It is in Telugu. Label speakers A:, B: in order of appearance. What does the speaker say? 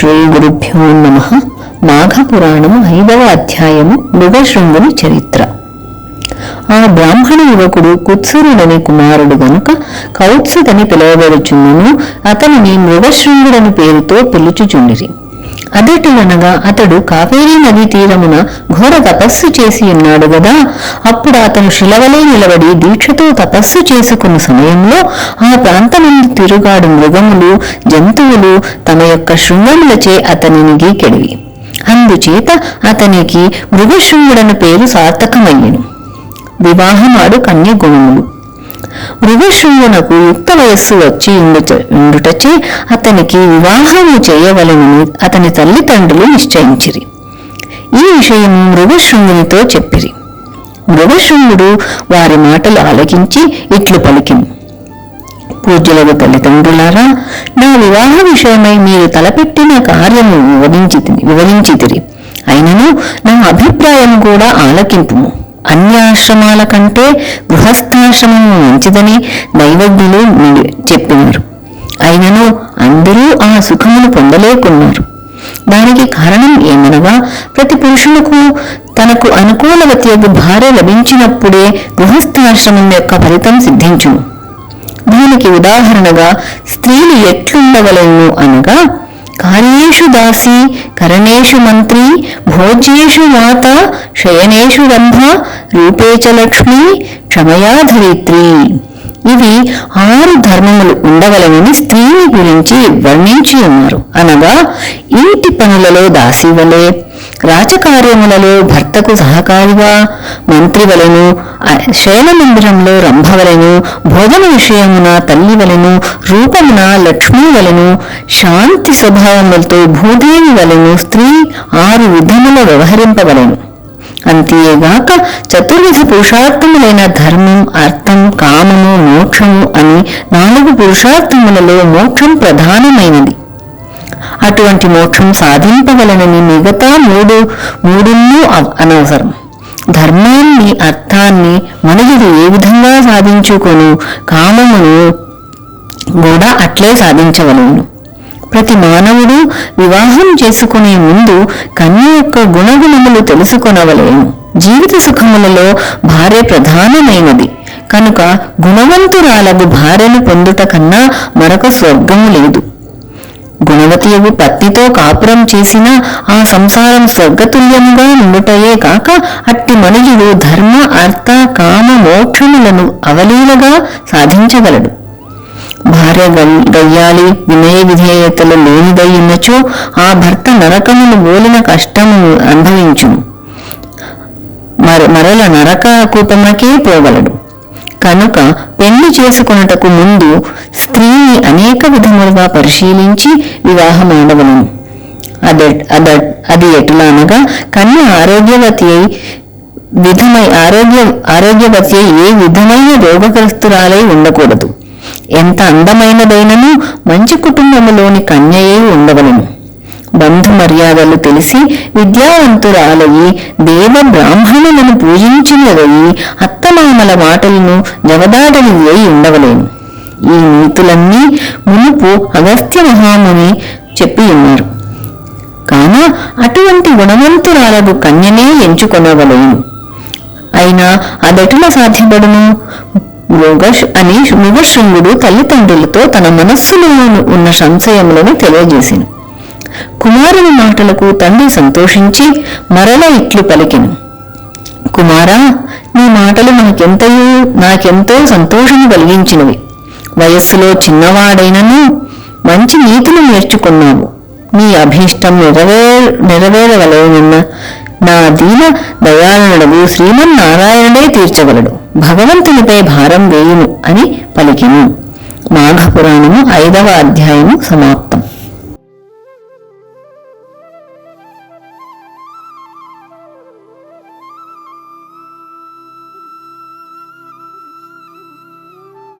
A: శ్రీ గురుభ్యో నమ. మాఘపురాణము ఐదవ అధ్యాయము మృగశృంగుని చరిత్ర. ఆ బ్రాహ్మణ యువకుడు కుత్సూరుడనే కుమారుడు గనుక కౌత్సుడని పిలువబడుచున్నను అతనిని మృగశృంగుడని పేరుతో పిలుచుచుండిరి. అదటులనగా అతడు కావేరీ నదీ తీరమున ఘోర తపస్సు చేసి ఉన్నాడు గదా. అప్పుడు అతను శిలవలే నిలబడి దీక్షతో తపస్సు చేసుకున్న సమయంలో ఆ ప్రాంతమందు తిరుగాడు మృగములు జంతువులు తమ యొక్క శృంగములచే అతనిని గీకెడివి. అందుచేత అతనికి మృగశృంగుడని పేరు సార్థకమయ్యను వివాహమాడు కన్య గుణములు మృగశృంగునకు యుక్త వయస్సు వచ్చి ఉండుటచే అతనికి వివాహము చేయవలెనని అతని తల్లిదండ్రులు నిశ్చయించిరి. ఈ విషయం మృగశృంగునితో చెప్పిరి. మృగశృంగుడు వారి మాటలు ఆలకించి ఇట్లు పలికిను. పూజ్యులకు తల్లిదండ్రులారా నా వివాహ విషయమై మీరు తలపెట్టిన కార్యము వివరించి వివరించితిరి. అయినను నా అభిప్రాయం కూడా ఆలకింపుము. అన్యాశ్రమాల కంటే గృహస్థాశ్రమము మంచిదని దైవజ్ఞులు చెప్పినారు. అయినను అందరూ ఆ సుఖమును పొందలేకున్నారు. దానికి కారణం ఏమనగా ప్రతి పురుషులకు తనకు అనుకూలవతి భార్య లభించినప్పుడే గృహస్థాశ్రమం యొక్క ఫలితం సిద్ధించును. దీనికి ఉదాహరణగా స్త్రీలు ఎట్లుండవలను అనగా కార్యేషు దాసి కరణేషు మంత్రి భోజ్యేషు మాత శయనేషు రంభ రూపేచ లక్ష్మి క్షమయా ధరిత్రి. ఇవి ఆరు ధర్మములు ఉండవలనని స్త్రీని గురించి వర్ణించి ఉన్నారు. అనగా ఇంటి పనులలో దాసి వలె రాజకార్యములలో భర్తకు సహకారిగా మంత్రివలను శైలమందిరంలో రంభవలను భోజన విషయమున తల్లి వలను రూపమున లక్ష్మీ వలను శాంతి స్వభావములతో భూదేవి వలను స్త్రీ ఆరు విధముల వ్యవహరింపవలను. అంతేగాక చతుర్విధ పురుషార్థములైన ధర్మం అర్థం కామము మోక్షము అని నాలుగు పురుషార్థములలో మోక్షం ప్రధానమైనది. అటువంటి మోక్షం సాధింపగలనని మిగతా మూడు మూడున్నూ అనవసరం. ధర్మాన్ని అర్థాన్ని మనుషుడు ఏ విధంగా సాధించుకొను? కామమును కూడా అట్లే సాధించగలను ప్రతి మానవుడు వివాహం చేసుకునే ముందు కన్య యొక్క గుణగుణములు తెలుసుకొనవలేను. జీవిత సుఖములలో భార్య ప్రధానమైనది. కనుక గుణవంతురాలకు భార్యను పొందుట కన్నా మరొక స్వర్గము లేదు. గుణవతీయు పత్తితో కాపురం చేసిన ఆ సంసారం స్వర్గతుల్యముగా ఉండుటయే కాక అట్టి మనుజుడు ధర్మ అర్థ కామ మోక్షములను అవలీలగా సాధించగలడు. భార్య గయ్యాలి వినయ విధేయతలు లేనిదయ్యున్నచో ఆ భర్త నరకమును బోలిన కష్టమును అనుభవించును. మర మరల నరక కూపమునకే పోగలడు. కనుక పెళ్ళి చేసుకొనుటకు ముందు స్త్రీని అనేక విధములుగా పరిశీలించి వివాహమాడవను అద అద అది ఎట్లా అనగా కన్య ఆరోగ్యవతి అయి విధమై ఆరోగ్య ఆరోగ్యవతి అయి ఏ విధమైన రోగగ్రస్తురాలై ఉండకూడదు. ఎంత అందమైనదైనను మంచి కుటుంబములోని కన్యయే ఉండవలను. బంధు మర్యాదలు తెలిసి విద్యావంతురాలయ్యి దేవ బ్రాహ్మణులను పూజించినదయ్యి అత్తమామల మాటలను జవదాడని వేయి ఉండవలేను. ఈ నీతులన్నీ మునుపు అగస్త్య మహాముని చెప్పి ఉన్నారు. కాన అటువంటి గుణవంతురాలకు కన్యనే ఎంచుకొనగలను అయినా అదెటుల సాధ్యపడును? మృగశ్ అని మృగశృంగుడు తల్లిదండ్రులతో తన మనస్సులో ఉన్న సంశయములను తెలియజేసింది కుమారుని మాటలకు తండ్రి సంతోషించి మరల ఇట్లు పలికిను. కుమారా నీ మాటలు మనకెంతయో నాకెంతో సంతోషము కలిగించినవి. వయస్సులో చిన్నవాడైనను మంచి నీతులు నేర్చుకున్నావు. నీ అభీష్టం నెరవే నెరవేరవలెనన్న నా దీన దయాళనుడు శ్రీమన్నారాయణుడే తీర్చగలడు. భగవంతునిపై భారం వేయును అని పలికిను. మాఘపురాణము ఐదవ అధ్యాయము సమాప్తం.